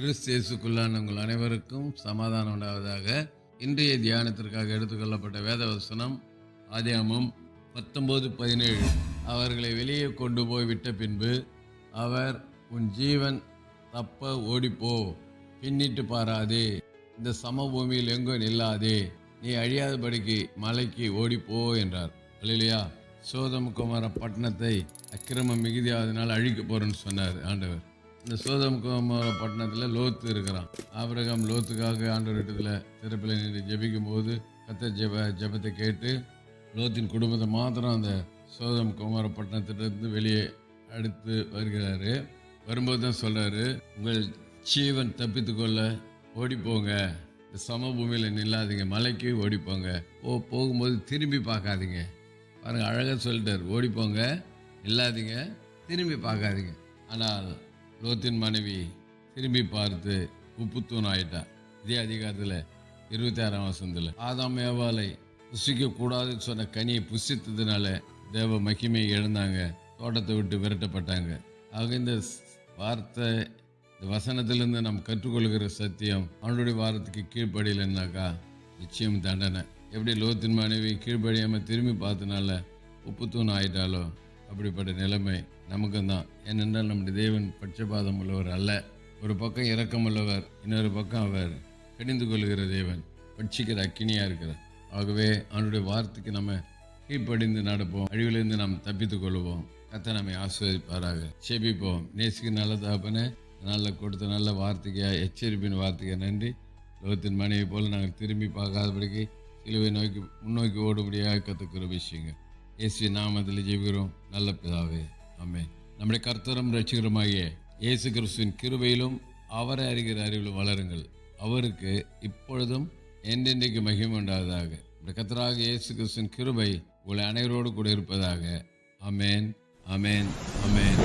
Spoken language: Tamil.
கிறிஸ்தேசுக்குள்ளான உங்கள் அனைவருக்கும் சமாதானம் உண்டாவதாக. இன்றைய தியானத்திற்காக எடுத்துக்கொள்ளப்பட்ட வேத வசனம் ஆதியாமம் பத்தொம்போது பதினேழு. அவர்களை வெளியே கொண்டு போய் விட்ட பின்பு அவர் உன் ஜீவன் தப்ப ஓடிப்போ பின்னிட்டு பாராதே. இந்த சமபூமியில் எங்கோ நில்லாதே. நீ அழியாதபடிக்கு மலைக்கு ஓடிப்போ என்றார். இல்லையா சோதம் குமார பட்டணத்தை அக்கிரமம் மிகுதியாதனால் அழிக்க போறேன்னு சொன்னார் ஆண்டவர். இந்த சோதம் குமார பட்டணத்தில் லோத்து இருக்கிறான். ஆபிரகாம் லோத்துக்காக ஆண்டவர் இடத்துல சிறப்பில் நின்று ஜெபிக்கும் போது கத்த ஜெப ஜெபத்தை கேட்டு லோத்தின் குடும்பத்தை மாத்திரம் அந்த சோதம் குமார பட்டணத்திலிருந்து வெளியே அடுத்து வருகிறாரு. வரும்போது தான் சொல்கிறாரு உங்கள் ஜீவன் தப்பித்துக்கொள்ள ஓடிப்போங்க. இந்த சமபூமியில் நில்லாதீங்க. மலைக்கு ஓடிப்போங்க. ஓ போகும்போது திரும்பி பார்க்காதீங்க. பாருங்கள் அழகாக சொல்லிட்டார். ஓடிப்போங்க நில்லாதீங்க இல்லாதீங்க திரும்பி பார்க்காதீங்க. ஆனால் லோத்தின் மனைவி திரும்பி பார்த்து உப்புத்தூண் ஆயிட்டா? இதே அதிகாரத்தில் இருபத்தி ஆறாம் வசந்தில் ஆதாம் ஏவாலை புசிக்க கூடாதுன்னு சொன்ன கனியை புசித்ததுனால தேவ மகிமையை இழந்தாங்க தோட்டத்தை விட்டு விரட்டப்பட்டாங்க. ஆக இந்த ஸ்- வார்த்தை இந்த வசனத்திலிருந்து நாம் கற்றுக்கொள்கிற சத்தியம் அவனுடைய வாரத்துக்கு கீழ்ப்படியிலன்னாக்கா நிச்சயம் தண்டனை. எப்படி லோத்தின் மனைவி கீழ்ப்படியாமல் திரும்பி பார்த்தனால உப்புத்தூண் ஆயிட்டாலோ அப்படிப்பட்ட நிலைமை நமக்கும் தான். ஏனென்றால் நம்முடைய தேவன் பட்சபாதம் உள்ளவர் அல்ல. ஒரு பக்கம் இரக்கம் உள்ளவர் இன்னொரு பக்கம் அவர் கடிந்து கொள்கிற தேவன் பட்சிக்கிற அக்கினியாக இருக்கிறார். ஆகவே அவனுடைய வார்த்தைக்கு நம்ம கீழ்ப்படிந்து நடப்போம் அழிவிலிருந்து நாம் தப்பித்துக் கொள்வோம். கத்தை நம்மை ஆஸ்வதிப்பாராக செபிப்போம் நேசிக்கு நல்ல தகப்பனே நல்ல கொடுத்த நல்ல வார்த்தைக்கு எச்சரிப்பின் வார்த்தைக்கு நன்றி. லோகத்தின் மனைவி போல் நாங்கள் திரும்பி பார்க்காதபடிக்கு சிலுவை நோக்கி முன்னோக்கி ஓடும்படியாக கற்றுக்கிற விஷயங்கள் இயேசு நாமத்தில் ஜெபிக்கிறோம். நல்ல பிதாவே ஆமே நம்முடைய கர்த்தரும் ரட்சிகரமாகிய இயேசு கிறிஸ்துவின் கிருபையிலும் அவரை அறிகிற அறிவிலும் வளருங்கள். அவருக்கு இப்பொழுதும் என்றென்றைக்கு மகிமை உண்டாவதாக. நம்முடைய கர்த்தராக இயேசு கிறிஸ்துவின் கிருபை உங்களை அனைவரோடு கூட இருப்பதாக. அமேன் அமேன் அமேன்